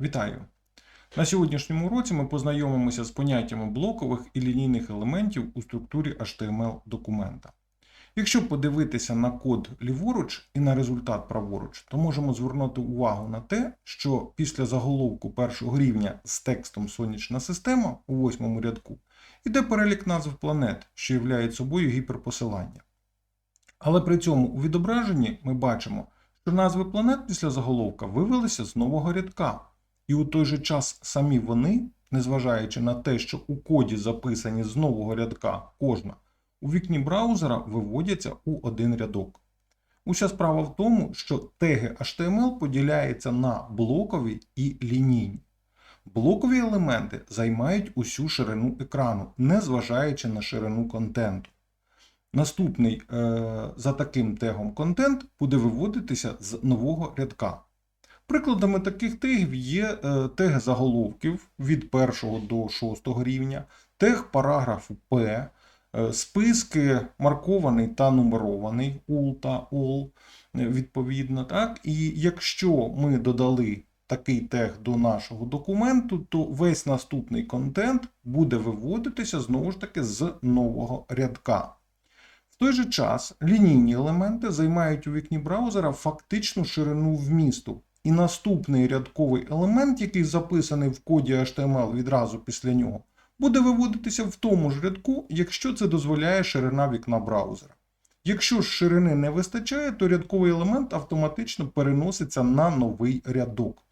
Вітаю! На сьогоднішньому уроці ми познайомимося з поняттями блокових і лінійних елементів у структурі HTML документа. Якщо подивитися на код ліворуч і на результат праворуч, то можемо звернути увагу на те, що після заголовку першого рівня з текстом Сонячна система у восьмому рядку йде перелік назв планет, що являють собою гіперпосилання. Але при цьому у відображенні ми бачимо, що назви планет після заголовка вивелися з нового рядка. І у той же час самі вони, незважаючи на те, що у коді записані з нового рядка кожна, у вікні браузера виводяться у один рядок. Уся справа в тому, що теги HTML поділяються на блокові і лінійні. Блокові елементи займають усю ширину екрану, незважаючи на ширину контенту. Наступний е, за таким тегом контент буде виводитися з нового рядка. Прикладами таких тегів є е, тег заголовків від 1 до 6 рівня, тег параграфу P, е, списки маркований та нумерований UL та OL, е, відповідно. Так? І якщо ми додали такий тег до нашого документу, то весь наступний контент буде виводитися знову ж таки з нового рядка. В той же час лінійні елементи займають у вікні браузера фактичну ширину вмісту. І наступний рядковий елемент, який записаний в коді HTML відразу після нього, буде виводитися в тому ж рядку, якщо це дозволяє ширина вікна браузера. Якщо ж ширини не вистачає, то рядковий елемент автоматично переноситься на новий рядок.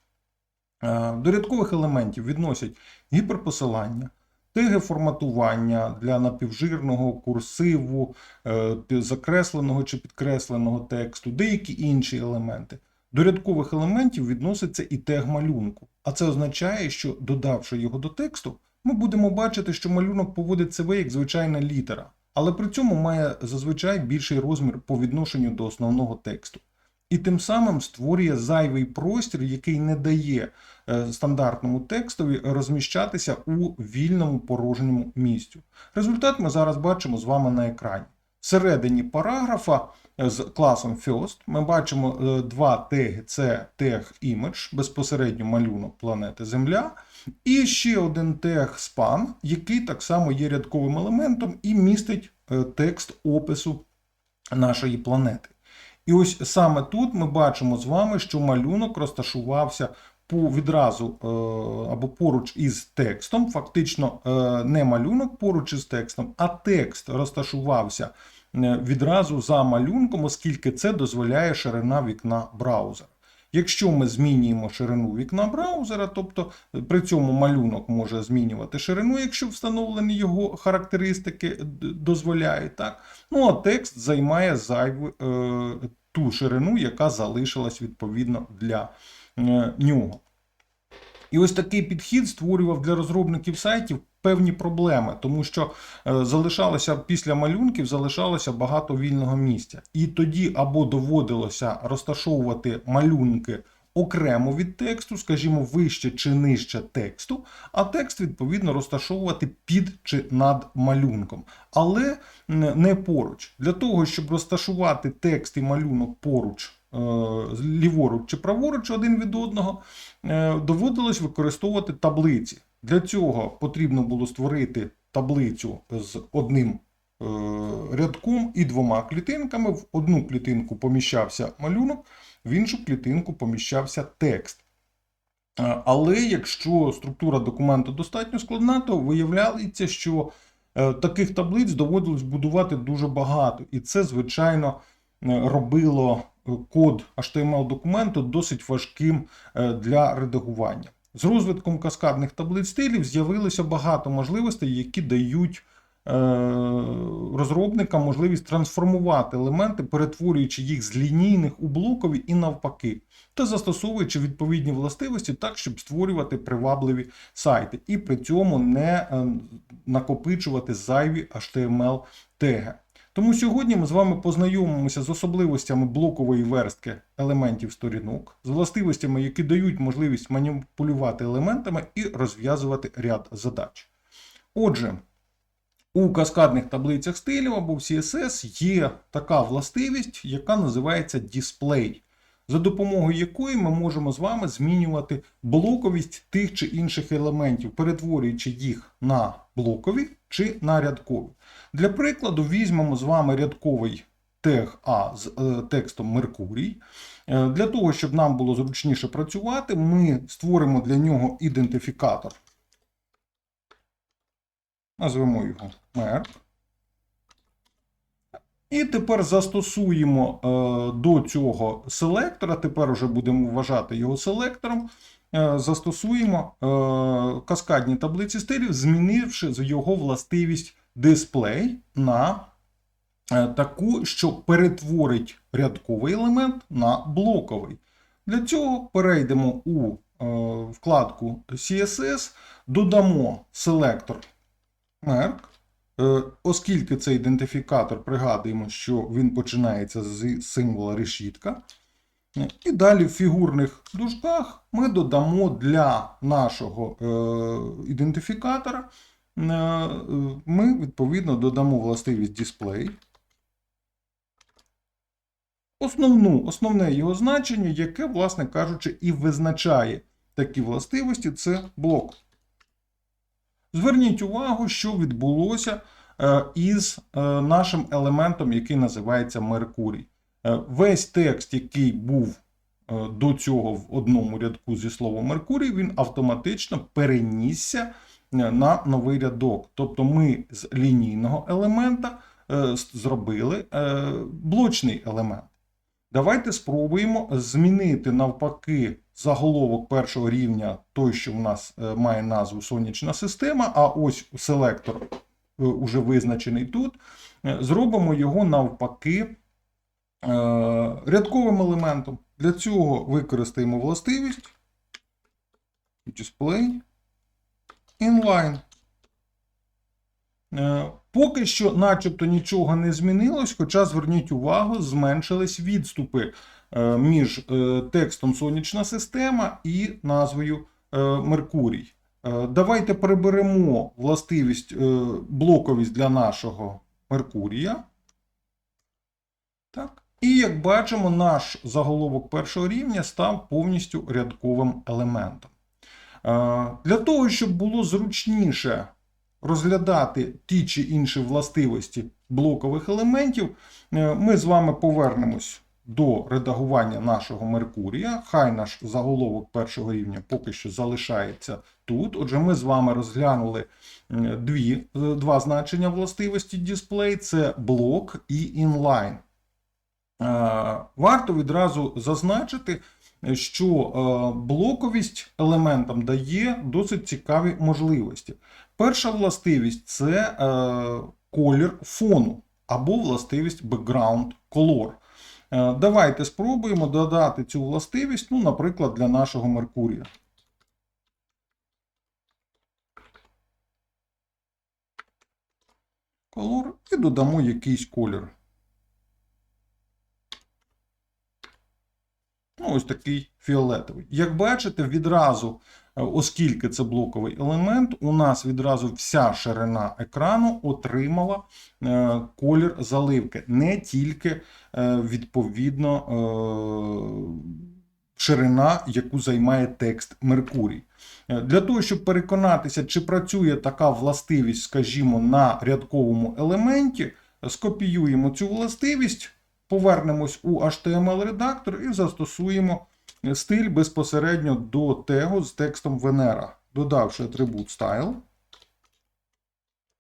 Е, До рядкових елементів відносять гіперпосилання, теги форматування для напівжирного, курсиву, е, закресленого чи підкресленого тексту, деякі інші елементи. До рядкових елементів відноситься і тег малюнку, а це означає, що додавши його до тексту, ми будемо бачити, що малюнок поводить себе як звичайна літера, але при цьому має зазвичай більший розмір по відношенню до основного тексту. І тим самим створює зайвий простір, який не дає е, стандартному текстові розміщатися у вільному порожньому місцю. Результат ми зараз бачимо з вами на екрані. Всередині параграфа з класом First ми бачимо е, два теги: це тег Image, безпосередньо малюнок планети Земля, і ще один тег Span, який так само є рядковим елементом і містить е, текст опису нашої планети. І ось саме тут ми бачимо з вами, що малюнок розташувався по відразу е, або поруч із текстом. Фактично не малюнок поруч із текстом, а текст розташувався відразу за малюнком, оскільки це дозволяє ширина вікна браузера. Якщо ми змінюємо ширину вікна браузера, тобто при цьому малюнок може змінювати ширину, якщо встановлені його характеристики дозволяють. Так? Ну а текст займає зайву е, ту ширину, яка залишилась відповідно для е, нього. І ось такий підхід створював для розробників сайтів певні проблеми, тому що е, залишалося після малюнків залишалося багато вільного місця. І тоді або доводилося розташовувати малюнки окремо від тексту, скажімо, вище чи нижче тексту, а текст відповідно розташовувати під чи над малюнком, але не поруч. Для того, щоб розташувати текст і малюнок поруч. Ліворуч чи праворуч один від одного, доводилось використовувати таблиці. Для цього потрібно було створити таблицю з одним рядком і двома клітинками. В одну клітинку поміщався малюнок, в іншу клітинку поміщався текст. Але якщо структура документу достатньо складна, то виявляється, що таких таблиць доводилось будувати дуже багато. І це, звичайно, робило код HTML-документу досить важким для редагування. З розвитком каскадних таблиць стилів з'явилося багато можливостей, які дають е, розробникам можливість трансформувати елементи, перетворюючи їх з лінійних у блокові і навпаки, та застосовуючи відповідні властивості так, щоб створювати привабливі сайти, і при цьому не е, накопичувати зайві HTML-теги. Тому сьогодні ми з вами познайомимося з особливостями блокової верстки елементів сторінок, з властивостями, які дають можливість маніпулювати елементами і розв'язувати ряд задач. Отже, у каскадних таблицях стилів або в CSS є така властивість, яка називається display. За допомогою якої ми можемо з вами змінювати блоковість тих чи інших елементів, перетворюючи їх на блокові чи на рядкові. Для прикладу, візьмемо з вами рядковий тег А з е, текстом Меркурій. Е, Для того, щоб нам було зручніше працювати, ми створимо для нього ідентифікатор. Назвемо його Мерк. І тепер застосуємо е, до цього селектора, тепер вже будемо вважати його селектором. е, Застосуємо е, каскадні таблиці стилів, змінивши його властивість дисплей на таку, що перетворить рядковий елемент на блоковий. Для цього перейдемо у вкладку CSS, додамо селектор Merk. Е, Оскільки це ідентифікатор, пригадуємо, що він починається з символа решітка. Е, І далі в фігурних дужках ми додамо для нашого е, ідентифікатора, ми відповідно додамо властивість display. Основну, основне його значення, яке, власне кажучи, і визначає такі властивості, це блок. Зверніть увагу, що відбулося е, із е, нашим елементом, який називається Меркурій. Е, Весь текст, який був до цього в одному рядку зі словом Меркурій, він автоматично перенісся на новий рядок. Тобто ми з лінійного елемента зробили блочний елемент. Давайте спробуємо змінити навпаки заголовок першого рівня, той, що в нас е, має назву сонячна система, а ось селектор е, уже визначений тут. е, Зробимо його навпаки рядковим елементом. Для цього використаємо властивість display inline. Поки що, начебто, нічого не змінилось, хоча зверніть увагу, зменшились відступи між е, текстом Сонячна система і назвою е, Меркурій. Е, Давайте приберемо властивість е, блоковість для нашого Меркурія. Так. І як бачимо, наш заголовок першого рівня став повністю рядковим елементом. Е, Для того, щоб було зручніше розглядати ті чи інші властивості блокових елементів, е, ми з вами повернемось до редагування нашого Меркурія. Хай наш заголовок першого рівня поки що залишається тут. Отже, ми з вами розглянули дві, е, два значення властивості дисплей: це блок і інлайн. Е, Варто відразу зазначити, що е, блоковість елементам дає досить цікаві можливості. Перша властивість це колір фону або властивість background color. Е, Давайте спробуємо додати цю властивість, ну, наприклад, для нашого Меркурія. Color і додамо якийсь колір. Ну, ось такий фіолетовий. Як бачите, відразу, оскільки це блоковий елемент, у нас відразу вся ширина екрану отримала е, колір заливки, не тільки е, відповідно е, ширина, яку займає текст Меркурій. Е, Для того, щоб переконатися, чи працює така властивість, скажімо, на рядковому елементі, скопіюємо цю властивість, повернемось у HTML-редактор і застосуємо стиль безпосередньо до тегу з текстом Venera, додавши атрибут style.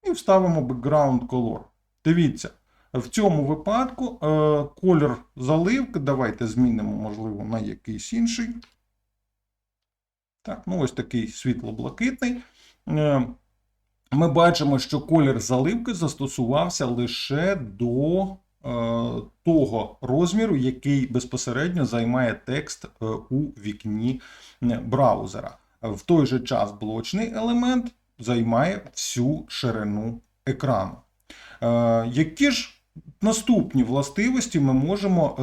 І вставимо background color. Дивіться, в цьому випадку е, колір заливки, давайте змінимо, можливо, на якийсь інший. Так, ну ось такий світло-блакитний. Е, Ми бачимо, що колір заливки застосувався лише до того розміру, який безпосередньо займає текст е, у вікні е, браузера. В той же час блочний елемент займає всю ширину екрану. Е, Які ж наступні властивості ми можемо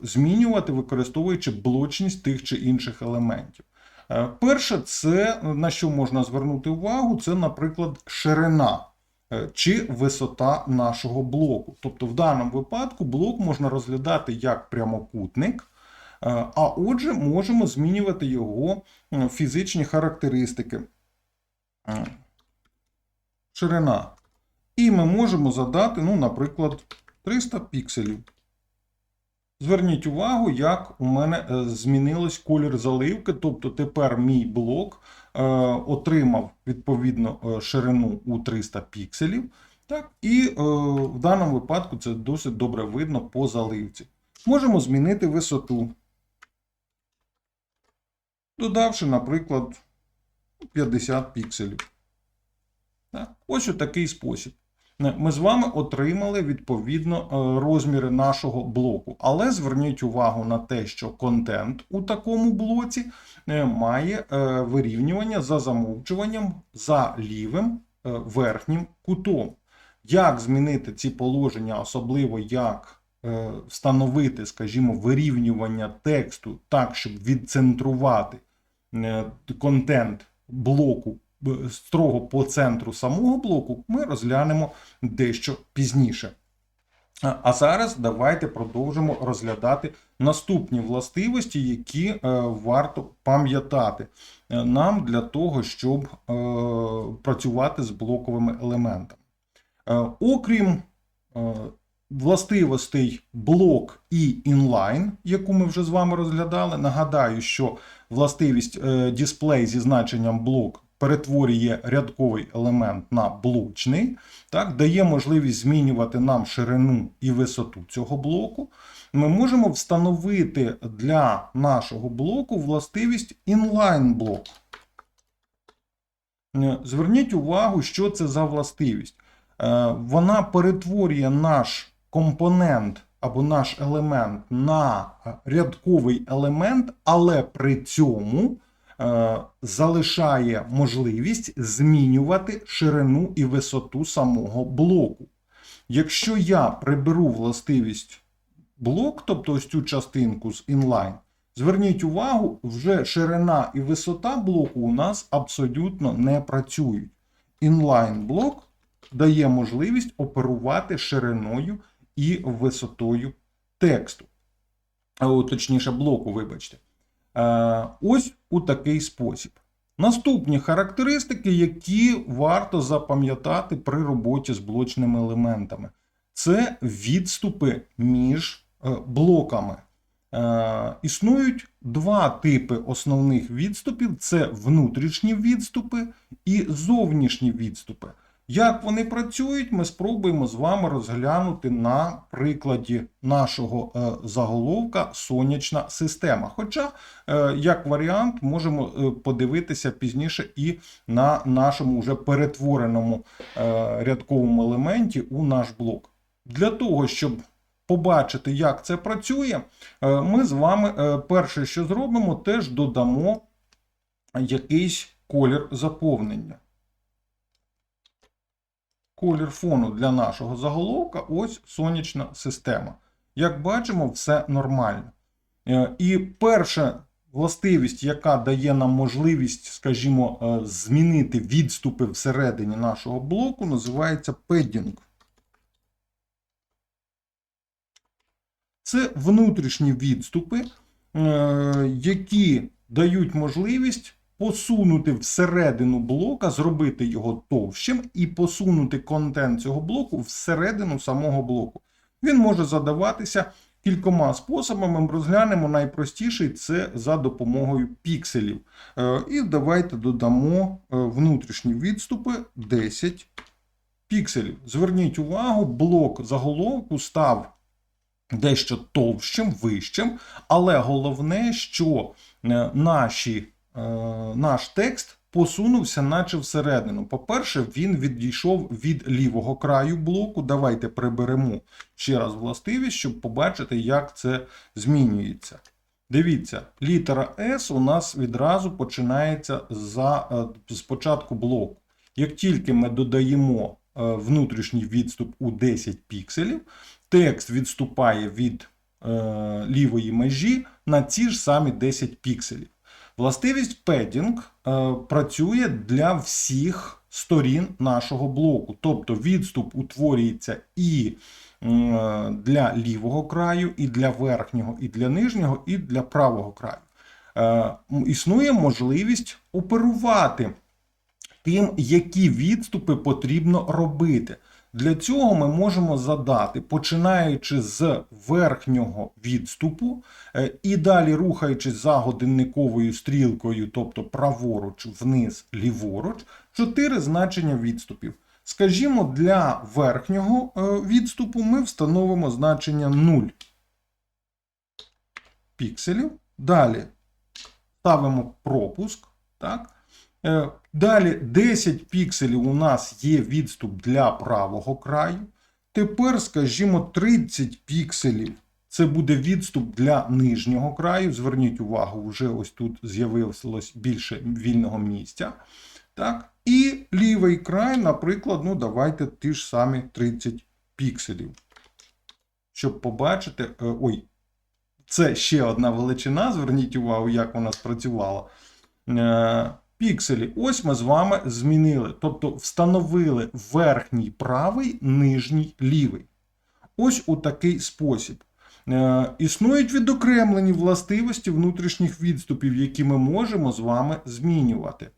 е, змінювати, використовуючи блочність тих чи інших елементів? Е, Перше, це на що можна звернути увагу, це, наприклад, ширина е, чи висота нашого блоку. Тобто, в даному випадку блок можна розглядати як прямокутник, А отже, можемо змінювати його е, фізичні характеристики. Е, Ширина. І ми можемо задати, ну, наприклад, 300 пікселів. Зверніть увагу, як у мене е, змінилось колір заливки. Тобто тепер мій блок е, отримав відповідно е, ширину у 300 пікселів. Так? І е, в даному випадку це досить добре видно по заливці. Можемо змінити висоту, додавши, наприклад, 50 пікселів. Так? Ось у такий спосіб. Е, Ми з вами отримали відповідно е, розміри нашого блоку. Але зверніть увагу на те, що контент у такому блоці е, має вирівнювання за замовчуванням за лівим верхнім кутом. Як змінити ці положення, особливо як встановити, скажімо, вирівнювання тексту так, щоб відцентрувати контент блоку строго по центру самого блоку, ми розглянемо дещо пізніше. А зараз давайте продовжимо розглядати наступні властивості, які е, варто пам'ятати е, нам для того, щоб е, працювати з блоковими елементами. Окрім властивостей блок і інлайн, яку ми вже з вами розглядали, нагадаю, що властивість дисплей зі значенням блок перетворює рядковий елемент на блочний, так, дає можливість змінювати нам ширину і висоту цього блоку. Ми можемо встановити для нашого блоку властивість inline блок. Е, Зверніть увагу, що це за властивість. Е, Вона перетворює наш компонент або наш елемент на е, рядковий елемент, але при цьому залишає можливість змінювати ширину і висоту самого блоку. Якщо я приберу властивість блок, тобто ось цю частинку з inline, зверніть увагу, вже ширина і висота блоку у нас абсолютно не працюють. Inline блок дає можливість оперувати шириною і висотою тексту. Точніше, блоку, вибачте. Е, Ось у такий спосіб. Наступні характеристики, які варто запам'ятати при роботі з блочними елементами, це відступи між е, блоками. Е, Існують два типи основних відступів: це внутрішні відступи і зовнішні відступи. Як вони працюють, ми спробуємо з вами розглянути на прикладі нашого е, заголовка сонячна система. Хоча, е, як варіант, можемо е, подивитися пізніше і на нашому вже перетвореному рядковому елементі у наш блок. Для того, щоб побачити, як це працює, ми з вами перше, що зробимо, теж додамо якийсь колір заповнення колір фону для нашого заголовка ось сонячна система. Як бачимо, все нормально. Е, І перша властивість, яка дає нам можливість, скажімо, е, змінити відступи всередині нашого блоку, називається padding. Це внутрішні відступи, е, які дають можливість посунути всередину блока, зробити його товщим і посунути контент цього блоку всередину самого блоку. Він може задаватися кількома способами. Ми розглянемо найпростіший це за допомогою пікселів. Е, І давайте додамо е, внутрішні відступи 10 пікселів. Зверніть увагу, блок заголовку став дещо товщим, вищим, але головне, що е, наші наш текст посунувся, наче всередину. По-перше, він відійшов від лівого краю блоку. Давайте приберемо ще раз властивість, щоб побачити, як це змінюється. Дивіться, літера S у нас відразу починається за, е, з початку блоку. Як тільки ми додаємо е, внутрішній відступ у 10 пікселів, текст відступає від е, лівої межі на ці ж самі 10 пікселів. Властивість padding е, працює для всіх сторін нашого блоку. Тобто відступ утворюється і м, для лівого краю, і для верхнього, і для нижнього, і для правого краю. Е, Існує можливість оперувати тим, які відступи потрібно робити. Для цього ми можемо задати, починаючи з верхнього відступу е, і далі рухаючись за годинниковою стрілкою, тобто праворуч, вниз, ліворуч, чотири значення відступів. Скажімо, для верхнього е, відступу ми встановимо значення 0 пікселів. Далі ставимо пропуск. Так? Е, Далі 10 пікселів у нас є відступ для правого краю. Тепер, скажімо, 30 пікселів це буде відступ для нижнього краю. Зверніть увагу, вже ось тут з'явилось більше вільного місця. Так? І лівий край, наприклад, ну давайте ті ж самі 30 пікселів. Щоб побачити. е, Ой, це ще одна величина. Зверніть увагу, як вона спрацювала. Е, Пікселі. Ось ми з вами змінили. Тобто встановили верхній правий, нижній лівий. Ось у такий спосіб. Е, Існують відокремлені властивості внутрішніх відступів, які ми можемо з вами змінювати.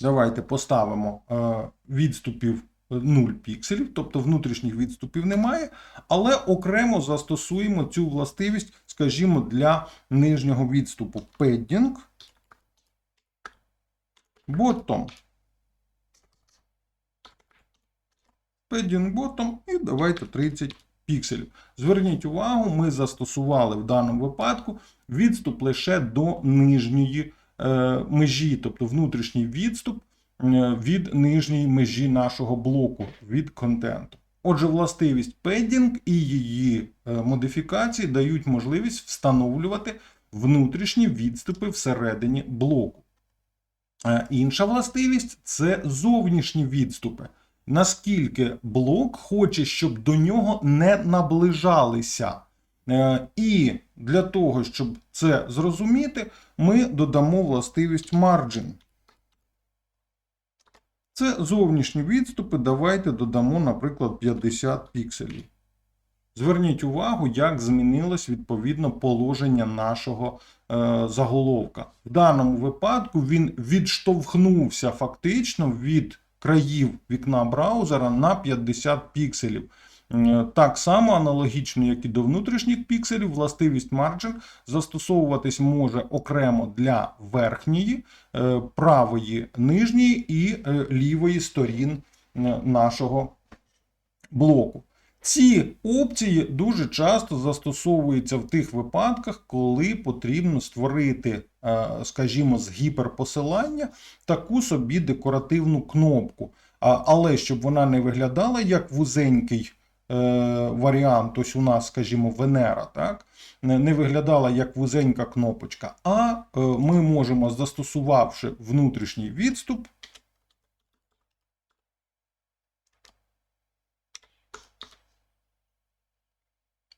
Давайте поставимо е, відступів 0 пікселів, тобто внутрішніх відступів немає, але окремо застосуємо цю властивість, скажімо, для нижнього відступу padding bottom. Padding bottom і давайте 30 пікселів. Зверніть увагу, ми застосували в даному випадку відступ лише до нижньої е, межі, тобто внутрішній відступ е, від нижньої межі нашого блоку від контенту. Отже, властивість padding і її е, модифікації дають можливість встановлювати внутрішні відступи всередині блоку. Е, Інша властивість це зовнішні відступи. Наскільки блок хоче, щоб до нього не наближалися. Е, І для того, щоб це зрозуміти, ми додамо властивість margin. Це зовнішні відступи. Давайте додамо, наприклад, 50 пікселів. Зверніть увагу, як змінилось відповідно положення нашого е, заголовка. В даному випадку він відштовхнувся фактично від країв вікна браузера на 50 пікселів. Е, Так само аналогічно, як і до внутрішніх пікселів, властивість margin застосовуватись може окремо для верхньої, е, правої нижньої і е, лівої сторін нашого блоку. Ці опції дуже часто застосовуються в тих випадках, коли потрібно створити, е, скажімо, з гіперпосилання таку собі декоративну кнопку. Але щоб вона не виглядала як вузенький е, варіант, ось у нас, скажімо, Венера, так? не виглядала як вузенька кнопочка, а е, ми можемо, застосувавши внутрішній відступ,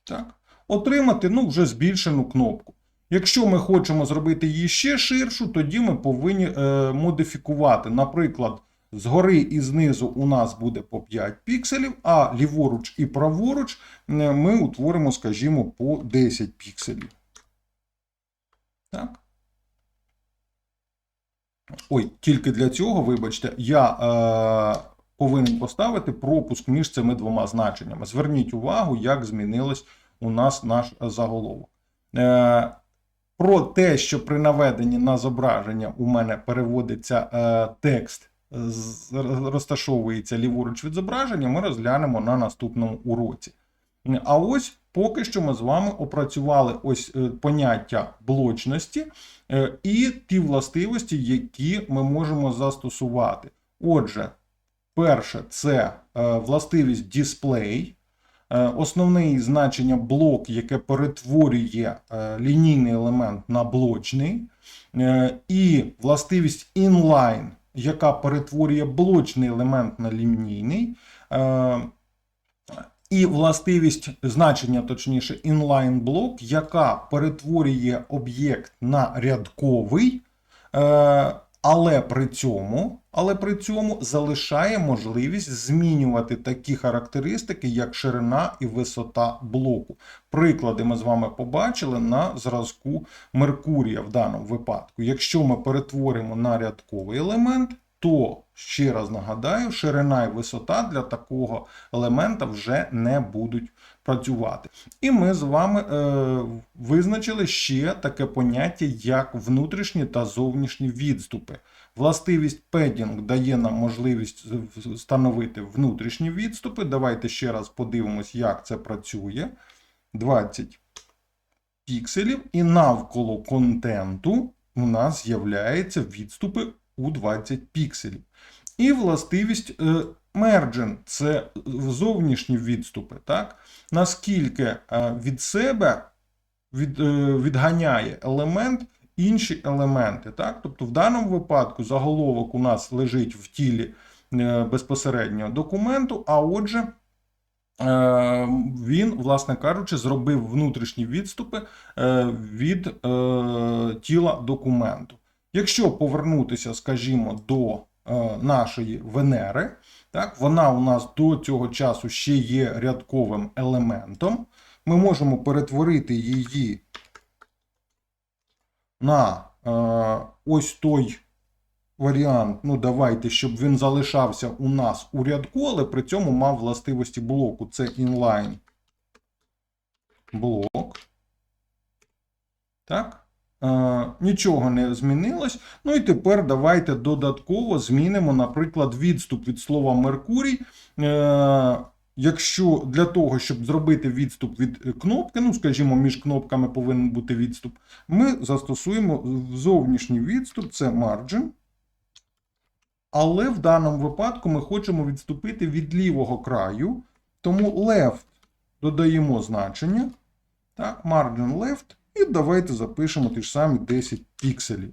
Так. Отримати ну, вже збільшену кнопку. Якщо ми хочемо зробити її ще ширшу, тоді ми повинні е, модифікувати. Наприклад, згори і знизу у нас буде по 5 пікселів, а ліворуч і праворуч ми утворимо, скажімо, по 10 пікселів. Так. Ой, тільки для цього, вибачте, я е, повинен поставити пропуск між цими двома значеннями. Зверніть увагу, як змінилось у нас наш заголовок. Е, про те, що при наведенні на зображення у мене переводиться е, текст, з- розташовується ліворуч від зображення, ми розглянемо на наступному уроці. А ось поки що ми з вами опрацювали ось е, поняття блочності е, і ті властивості, які ми можемо застосувати. Отже, перше це е, властивість display. Е, Основне значення блок, яке перетворює е, лінійний елемент на блочний, і властивість inline, яка перетворює блочний елемент на лінійний. І властивість значення, точніше, inline блок, яка перетворює об'єкт на рядковий, але при цьому, але при цьому залишає можливість змінювати такі характеристики, як ширина і висота блоку. Приклади ми з вами побачили на зразку Меркурія в даному випадку. Якщо ми перетворимо на рядковий елемент, то ще раз нагадаю, ширина і висота для такого елемента вже не будуть працювати. І ми з вами е, визначили ще таке поняття, як внутрішні та зовнішні відступи. Властивість педінг дає нам можливість встановити внутрішні відступи. Давайте ще раз подивимось, як це працює. 20 пікселів, і навколо контенту у нас з'являються відступи у 20 пікселів. І властивість merging – це зовнішні відступи. Так? Наскільки е, від себе від, е, відганяє елемент інші елементи. Так? Тобто, в даному випадку заголовок у нас лежить в тілі е, безпосередньо документу, а отже. Він, власне кажучи, зробив внутрішні відступи від тіла документу. Якщо повернутися, скажімо, до нашої Венери, так, вона у нас до цього часу ще є рядковим елементом. Ми можемо перетворити її на е, ось той варіант. Ну, давайте, щоб він залишався у нас у рядку, але при цьому мав властивості блоку. Це inline блок. Так. Е, нічого не змінилось. Ну і тепер давайте додатково змінимо, наприклад, відступ від слова Меркурій. Е, якщо для того, щоб зробити відступ від кнопки, ну, скажімо, між кнопками повинен бути відступ, ми застосуємо зовнішній відступ, це margin. Але в даному випадку ми хочемо відступити від лівого краю, тому left додаємо значення. Так, margin left. І давайте запишемо ті ж самі 10 пікселів.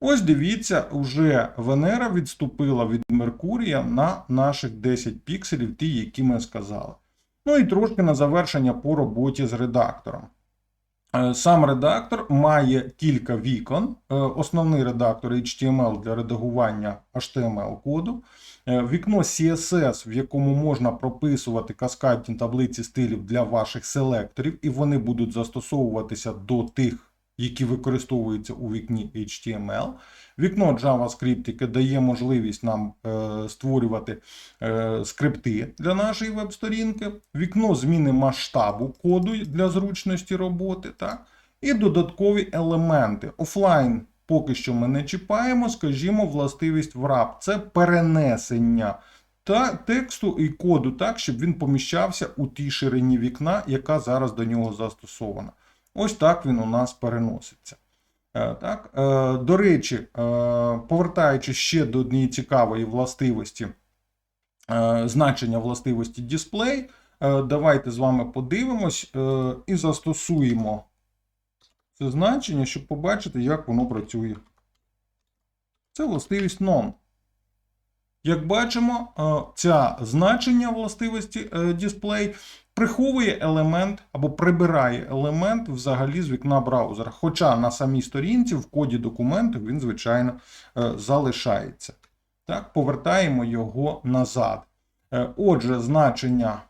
Ось дивіться, вже Венера відступила від Меркурія на наших 10 пікселів, ті, які ми сказали. Ну і трошки на завершення по роботі з редактором. Е, Сам редактор має кілька вікон. Е, Основний редактор HTML для редагування HTML-коду. Е, Вікно CSS, в якому можна прописувати каскадні таблиці стилів для ваших селекторів, і вони будуть застосовуватися до тих, які використовуються у вікні HTML. Вікно JavaScript, яке дає можливість нам е, створювати е, скрипти для нашої веб-сторінки. Вікно зміни масштабу коду для зручності роботи. Так? І додаткові елементи. Офлайн поки що ми не чіпаємо, скажімо, властивість wrap. Це перенесення та тексту і коду так, щоб він поміщався у тій ширині вікна, яка зараз до нього застосована. Ось так він у нас переноситься. Е, Так? Е, До речі, е, повертаючись ще до однієї цікавої властивості, значення властивості дисплей, давайте з вами подивимось і застосуємо це значення, щоб побачити, як воно працює. Це властивість non. Як бачимо, е, ця значення властивості е, display приховує елемент або прибирає елемент взагалі з вікна браузера. Хоча на самій сторінці в коді документу він, звичайно, е, залишається. Так, Повертаємо його назад. Е, Отже, значення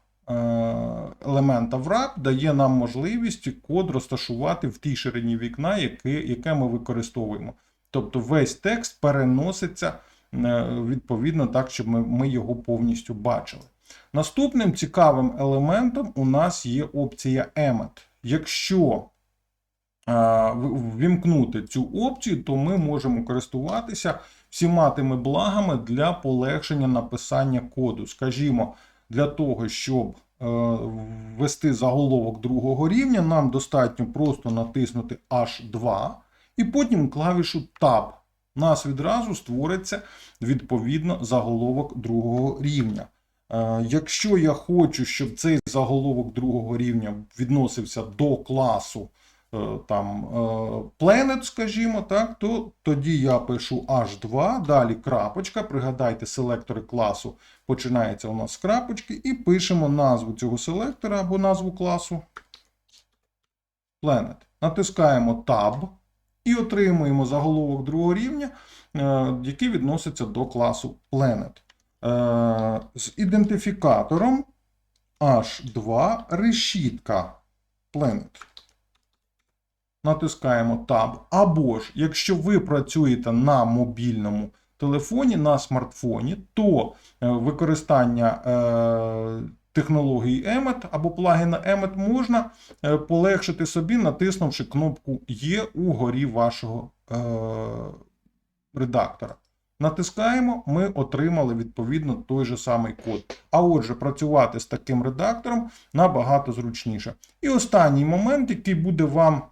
елемента wrap дає нам можливість код розташувати в тій ширині вікна, яке, ми використовуємо. Тобто весь текст переноситься е, відповідно так, щоб ми, ми його повністю бачили. Наступним цікавим елементом у нас є опція Emmet. Якщо е, ввімкнути цю опцію, то ми можемо користуватися всіма тими благами для полегшення написання коду. Скажімо, для того, щоб е, ввести заголовок другого рівня, нам достатньо просто натиснути H2 і потім клавішу Tab. У нас відразу створиться відповідно заголовок другого рівня. Е, Якщо я хочу, щоб цей заголовок другого рівня відносився до класу там е, Planet, скажімо, так, то тоді я пишу H2, далі крапочка. Пригадайте, селектори класу починається у нас з крапочки, і пишемо назву цього селектора або назву класу Planet. Натискаємо Tab. і отримуємо заголовок другого рівня, е, який відноситься до класу Planet. Е, З ідентифікатором H2 решітка Planet. Натискаємо Tab. Або ж, якщо ви працюєте на мобільному телефоні, на смартфоні, то е, використання е, технології Emmet або плагіна Emmet можна е, полегшити собі, натиснувши кнопку Є угорі вашого е, редактора. Натискаємо, ми отримали відповідно той же самий код. А отже, працювати з таким редактором набагато зручніше. І останній момент, який буде вам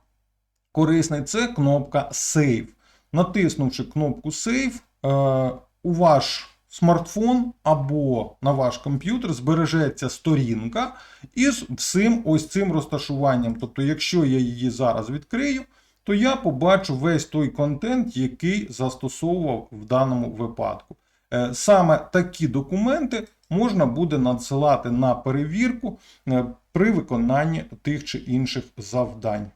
корисний, це кнопка Save. Натиснувши кнопку Save, е, у ваш смартфон або на ваш комп'ютер збережеться сторінка із всім ось цим розташуванням. Тобто, якщо я її зараз відкрию, то я побачу весь той контент, який застосовував в даному випадку. Е, Саме такі документи можна буде надсилати на перевірку е, при виконанні тих чи інших завдань.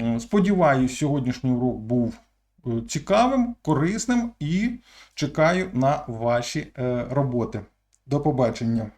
М, Сподіваюсь, сьогоднішній урок був е, цікавим, корисним і чекаю на ваші е, роботи. До побачення!